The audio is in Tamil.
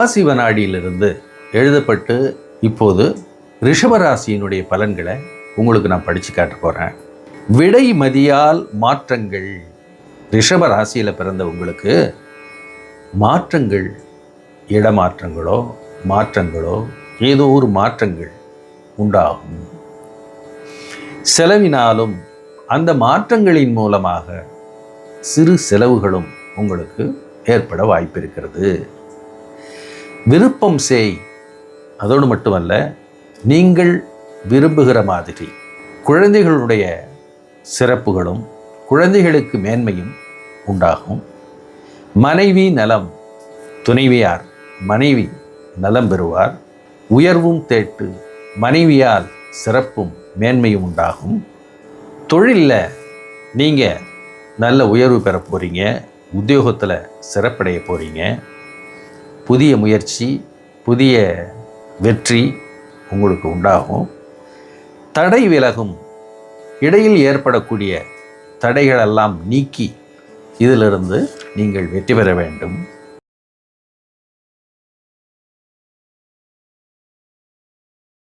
ராசிவனாடியிலிருந்து எழுதப்பட்டு இப்போது ரிஷபராசியினுடைய பலன்களை உங்களுக்கு நான் படித்து காட்ட போகிறேன் விடை மதியால் மாற்றங்கள். ரிஷப ராசியில் பிறந்த உங்களுக்கு மாற்றங்கள். இடமாற்றங்களோ மாற்றங்களோ ஏதோ ஒரு மாற்றங்கள் உண்டாகும். செலவினாலும் அந்த மாற்றங்களின் மூலமாக சிறு செலவுகளும் உங்களுக்கு ஏற்பட வாய்ப்பு இருக்கிறது விருப்பம் செய். அதோடு மட்டுமல்ல நீங்கள் விரும்புகிற மாதிரி குழந்தைகளுடைய சிறப்புகளும் குழந்தைகளுக்கு மேன்மையும் உண்டாகும். மனைவி நலம் துணைவியார் மனைவி நலம் பெறுவார். உயர்வும் தேட்டு மனைவியால் சிறப்பும் மேன்மையும் உண்டாகும். தொழிலில் நீங்கள் நல்ல உயர்வு பெற போகிறீங்க உத்தியோகத்தில் சிறப்படைய போகிறீங்க புதிய முயற்சி புதிய வெற்றி உங்களுக்கு உண்டாகும். தடை விலகும். இடையில் ஏற்படக்கூடிய தடைகளெல்லாம் நீக்கி இதிலிருந்து நீங்கள் வெற்றி பெற வேண்டும்.